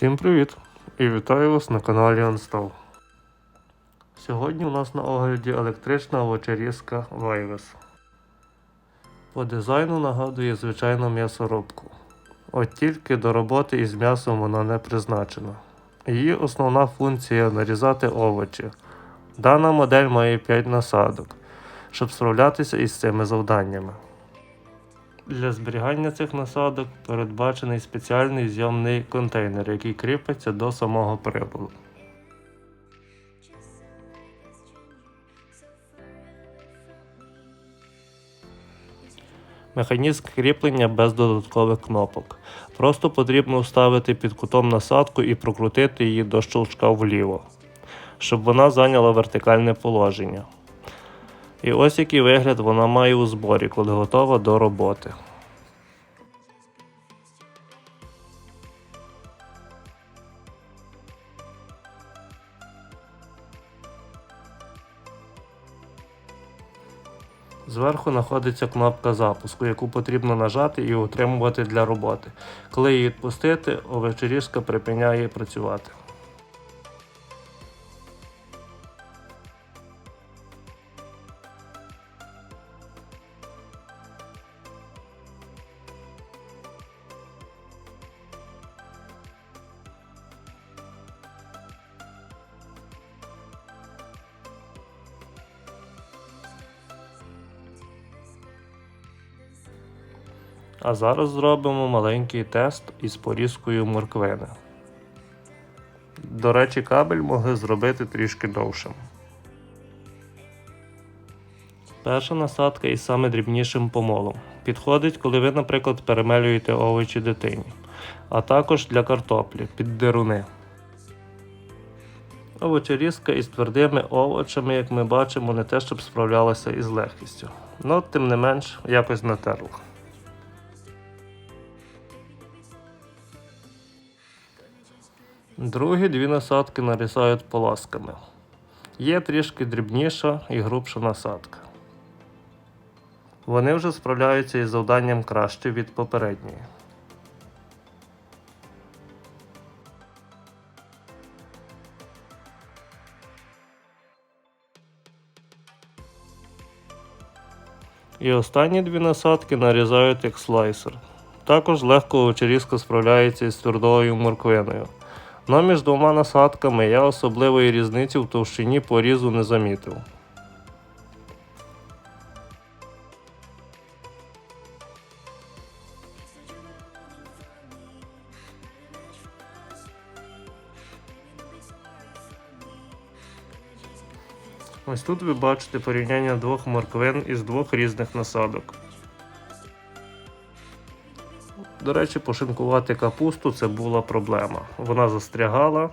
Всім привіт! І вітаю вас на каналі Unstall. Сьогодні у нас на огляді електрична овочерізка Вейвес. По дизайну нагадує звичайну м'ясорубку. От тільки до роботи із м'ясом вона не призначена. Її основна функція нарізати овочі. Дана модель має 5 насадок, щоб справлятися із цими завданнями. Для зберігання цих насадок передбачений спеціальний зйомний контейнер, який кріпиться до самого приладу. Механізм кріплення без додаткових кнопок. Просто потрібно вставити під кутом насадку і прокрутити її до щелчка вліво, щоб вона зайняла вертикальне положення. І ось який вигляд вона має у зборі, коли готова до роботи. Зверху знаходиться кнопка запуску, яку потрібно нажати і утримувати для роботи. Коли її відпустити, овечеріжка припиняє працювати. А зараз зробимо маленький тест із порізкою морквини. До речі, кабель могли зробити трішки довшим. Перша насадка із саме дрібнішим помолом. Підходить, коли ви, наприклад, перемелюєте овочі дитині, а також для картоплі під деруни. Овочерізка із твердими овочами, як ми бачимо, не те, щоб справлялася із легкістю. Но, тим не менш, якось натерла. Другі дві насадки нарізають полосками. Є трішки дрібніша і грубша насадка. Вони вже справляються із завданням краще від попередньої. І останні дві насадки нарізають як слайсер. Також легко очерізка справляється із твердою морквиною. Но між двома насадками я особливої різниці в товщині порізу не замітив. Ось тут ви бачите порівняння двох морквин із двох різних насадок. До речі, пошинкувати капусту це була проблема. Вона застрягала,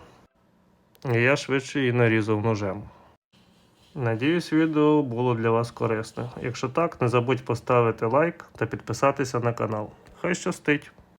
і я швидше її нарізав ножем. Надіюсь, відео було для вас корисне. Якщо так, не забудь поставити лайк та підписатися на канал. Хай щастить!